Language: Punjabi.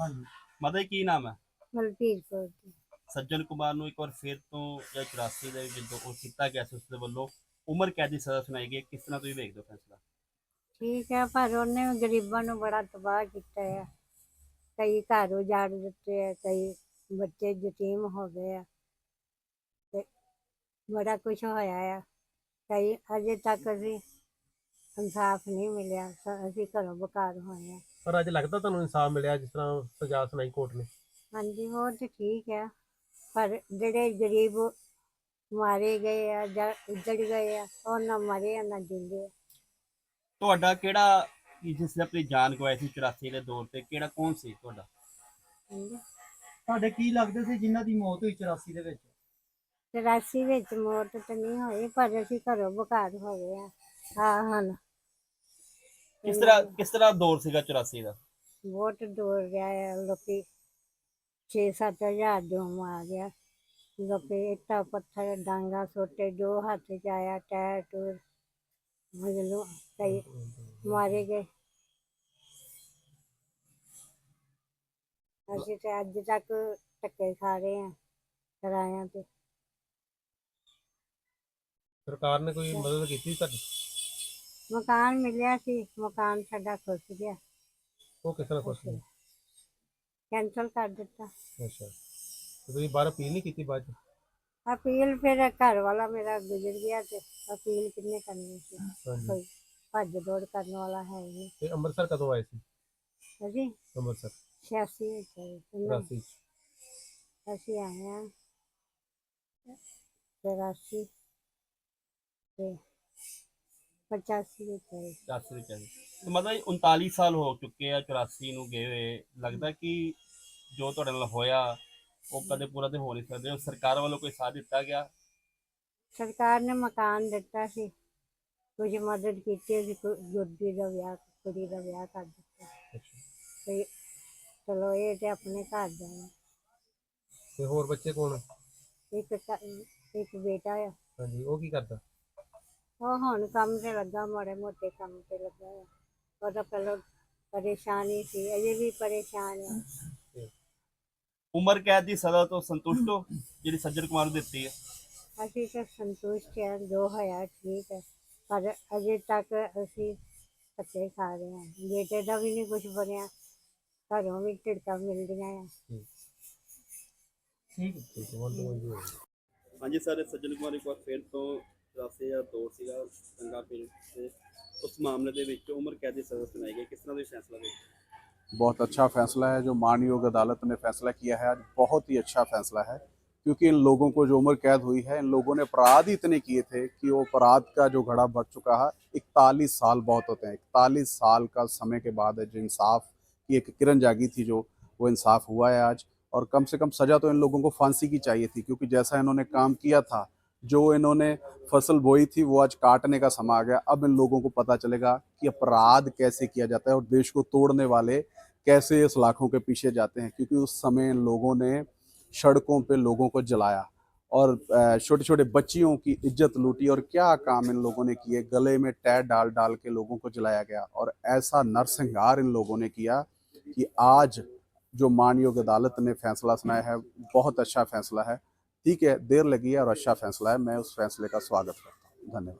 ਹਾਂਜੀ। ਮਤਲਬ ਕੀ ਨਾਮ ਹੈ? ਮਲਕੀਤ ਕੌਰ ਜੀ। ਸੱਜਣ ਕੁਮਾਰ ਨੂੰ ਇੱਕ ਵਾਰ ਫੇਰ ਤੋਂ ਜਾਂ 84 ਦੇ ਵਿੱਚ ਜਦੋਂ ਉਹ ਕੀਤਾ ਗਿਆ ਸੀ ਉਸ ਦੇ ਵੱਲੋਂ ਉਮਰ ਕੈਦ ਦੀ ਸਜ਼ਾ ਸੁਣਾਈ ਗਈ ਹੈ। ਕਿਸ ਤਰ੍ਹਾਂ ਤੁਸੀਂ ਵੇਖਦੇ ਹੋ ਫੈਸਲਾ? ਠੀਕ ਹੈ ਪਰ ਉਹਨੇ ਵੀ ਗਰੀਬਾਂ ਨੂੰ ਬੜਾ ਤਬਾਹ ਕੀਤਾ ਹੈ ਕਈ ਘਰ ਉਜਾੜ ਦਿੱਤੇ ਆ ਕਈ ਬੱਚੇ ਯਤੀਮ ਹੋ ਗਏ ਆ। ਤੇ ਬੜਾ ਕੁਝ ਹੋਇਆ ਆ। ਕਈ ਅਜੇ ਤੱਕ ਅਸੀਂ ਇਨਸਾਫ ਨਹੀਂ ਮਿਲਿਆ ਸ- ਅਸੀਂ ਘਰੋਂ ਬਕਾਰ ਹੋਏ ਆ। ਪਰ ਅੱਜ ਲੱਗਦਾ ਤੁਹਾਨੂੰ ਇਨਸਾਫ ਮਿਲਿਆ ਜਿਸ ਤਰ੍ਹਾਂ ਸਜ਼ਾ ਸੁਣਾਈ ਕੋਰਟ ਨੇ? ਹਾਂਜੀ ਉਹ ਤੇ ਠੀਕ ਹੈ ਪਰ ਜਿਹੜੇ ਗਰੀਬ ਮਾਰੇ ਗਏ ਆ ਜਾਂ ਉੱਜੜ ਗਏ ਆ ਉਹ ਨਾ ਮਰੇ ਆ ਨਾ ਜਿੰਦੇ ਆ। ਤੁਹਾਡਾ ਕਿਹੜਾ ਜਿਸ ਨੇ ਆਪਣੀ ਜਾਨ ਗਵਾਈ ਸੀ 84 ਦੇ ਦੌਰ ਤੇ? ਕਿਹੜਾ ਕੌਣ ਸੀ ਤੁਹਾਡਾ? ਹਾਂਜੀ। ਤੁਹਾਡੇ ਕੀ ਲੱਗਦੇ ਸੀ ਜਿਨ੍ਹਾਂ ਦੀ ਮੌਤ ਹੋਈ 84 ਦੇ ਵਿੱਚ? ਚੁਰਾਸੀ ਵਿੱਚ ਮੌਤ ਤਾਂ ਨਹੀਂ ਹੋਈ ਪਰ ਅਸੀਂ ਘਰੋਂ ਬਕਾਰ ਹੋ ਗਏ ਆ। ਹਾਂ ਹਨ ਕਿਸ ਤਰ੍ਹਾਂ ਕਿਸ ਤਰ੍ਹਾਂ ਦੌਰ ਸੀਗਾ 84 ਦਾ? ਬਹੁਤ ਦੂਰ ਗਿਆ ਹੈ ਲੋਕੀ 6-7 ਹਜ਼ਾਰ ਜੋ ਮਾਰ ਗਿਆ। ਲੋਕੀ ਇੱਟਾਂ ਪੱਥਰ ਡਾਂਗਾ ਸੋਟੇ ਜੋ ਹੱਥ ਚ ਆਇਆ ਟਾਇਰ ਟੂਰ ਮਜਲੂ ਕਈ ਮਾਰੇ ਗਏ। ਅਸੀਂ ਤੇ ਅੱਜ ਤੱਕ ਧੱਕੇ ਖਾ ਰਹੇ ਆ ਕਿਰਾਇਆਂ ਤੇ। ਸਰਕਾਰ ਨੇ ਕੋਈ ਮਦਦ ਕੀਤੀ ਤੁਹਾਡੀ? ਮਕਾਨ ਮਿਲਿਆ ਸੀ ਮਕਾਨ ਸਾਡਾ ਖੁੱਸ ਗਿਆ ਉਹ ਕਿਸ ਤਰ੍ਹਾਂ ਖੁਸ਼ ਨੇ ਕੈਂਸਲ ਕਰ ਦਿੱਤਾ ਅੱਛਾ ਤੇ ਤੁਸੀਂ ਬਾਹਰ ਅਪੀਲ ਨਹੀਂ ਕੀਤੀ ਬਾਅਦ ਚ ਅਪੀਲ ਫਿਰ ਘਰ ਵਾਲਾ ਮੇਰਾ ਗੁਜ਼ਰ ਗਿਆ ਤੇ ਅਪੀਲ ਕਿੰਨੇ ਕਰਨੀ ਸੀ ਹਾਂਜੀ ਕੋਈ ਭੱਜ ਦੌੜ ਕਰਨ ਵਾਲਾ ਹੈ ਹੀ ਨਹੀਂ ਤੇ ਅੰਮ੍ਰਿਤਸਰ ਕਦੋਂ ਆਏ ਸੀ ਅਸੀਂ ਅੰਮ੍ਰਿਤਸਰ 86 ਵਿੱਚ ਆਏ ਸੀ ਨਾ। 84 ਚ ਅਸੀਂ ਆਏ ਹਾਂ ਚੁਰਾਸੀ ਤੇ 85 ਵਿੱਚ ਆਏ ਸੀ। 84 ਵਿੱਚ ਆਏ। ਤੇ ਮਤਲਬ 39 ਸਾਲ ਹੋ ਚੁੱਕੇ ਆ 84 ਨੂੰ ਗਏ ਹੋਏ ਲੱਗਦਾ ਕਿ ਜੋ ਤੁਹਾਡੇ ਨਾਲ ਹੋਇਆ ਉਹ ਕਦੇ ਪੂਰਾ ਤੇ ਹੋ ਨਹੀਂ ਸਕਦੇ ਉਹ ਸਰਕਾਰ ਵੱਲੋਂ ਕੋਈ ਸਾਥ ਦਿੱਤਾ ਗਿਆ ਸਰਕਾਰ ਨੇ ਮਕਾਨ ਦਿੱਤਾ ਸੀ ਕੁਝ ਮਦਦ ਕੀਤੀ ਸੀ ਗੁੱਡੀ ਦਾ ਵਿਆਹ ਕੁੜੀ ਦਾ ਵਿਆਹ ਕਰ ਦਿੱਤਾ ਤੇ ਚਲੋ ਇਹ ਤੇ ਆਪਣੇ ਘਰ ਜਾਣਾ ਤੇ ਹੋਰ ਬੱਚੇ ਕੌਣ ਇੱਕ ਘ- ਇੱਕ ਬੇਟਾ ਆ ਹਾਂਜੀ ਉਹ ਕੀ ਕਰਦਾ ਉਹ ਹੁਣ ਕੰਮ ਤੇ ਲੱਗਾ ਮਾੜੇ ਮੋਟੇ ਕੰਮ ਤੇ ਲੱਗਾ ਆ। ਉਹਦਾ ਪਹਿਲਾਂ ਪਰੇਸ਼ਾਨੀ ਸੀ ਅਜੇ ਵੀ ਪਰੇਸ਼ਾਨ ਹੈ ਉਮਰ ਕੈਦ ਦੀ ਸਜ਼ਾ ਤੋਂ ਸੰਤੁਸ਼ਟ ਹੋ ਜਿਹੜੀ ਸੱਜਣ ਕੁਮਾਰ ਨੂੰ ਦਿੱਤੀ ਹੈ? ਅਸੀਂ ਤਾਂ ਸੰਤੁਸ਼ਟ ਹਾਂ ਜੋ ਹੋਇਆ ਠੀਕ ਹੈ ਪਰ ਅਜੇ ਤੱਕ ਅਸੀਂ ਧੱਕੇ ਖਾ ਰਹੇ ਹਾਂ ਬੇਟੇ ਦਾ ਵੀ ਨਹੀਂ ਕੁਝ ਬਣਿਆ ਘਰੋਂ ਵੀ ਝਿੜਕਾਂ ਮਿਲਦੀਆਂ ਆ। ਠੀਕ ਹੈ। ਠੀਕ। ਹਾਂਜੀ ਸਰ ਸੱਜਣ ਕੁਮਾਰ ਇੱਕ ਵਾਰ ਫਿਰ ਤੋਂ 84 ਦਾ ਦੌਰ ਸੀਗਾ ਚੰਗਾ ਪੀਰ ਤੇ ਉਸ ਮਾਮਲੇ ਦੇ ਵਿੱਚ ਉਮਰ ਕੈਦ ਦੀ ਸਜ਼ਾ ਸੁਣਾਈ ਗਈ ਕਿਸ ਤਰ੍ਹਾਂ ਦਾ ਫੈਸਲਾ ਹੋਇਆ बहुत अच्छा फैसला है जो मानयोग अदालत ने फैसला किया है आज बहुत ही अच्छा फैसला है क्योंकि इन लोगों को जो उम्र कैद हुई है इन लोगों ने अपराध ही इतने किए थे कि वो अपराध का जो घड़ा बढ़ चुका है इकतालीस साल बहुत होते हैं इकतालीस साल का समय के बाद जो इंसाफ की एक किरण जागी थी जो वो इंसाफ हुआ है आज और कम से कम सज़ा तो इन लोगों को फांसी की चाहिए थी क्योंकि जैसा इन्होंने काम किया था जो इन्होंने फ़सल बोई थी, वो आज काटने का समय आ गया। अब इन लोगों को पता चलेगा कि अपराध कैसे किया जाता है और देश को तोड़ने वाले कैसे इस लाखों के पीछे जाते हैं, क्योंकि उस समय इन लोगों ने सड़कों पे लोगों को जलाया और छोटे छोटे बच्चियों की इज़्ज़त लूटी और क्या काम इन लोगों ने किए? गले में टैर डाल डाल के लोगों को जलाया गया और ऐसा नरसंहार इन लोगों ने किया कि आज जो मानयोग अदालत ने फैसला सुनाया है, बहुत अच्छा फैसला है। ठीक है देर लगी है और अच्छा फैसला है मैं उस फैसले का स्वागत करता हूँ धन्यवाद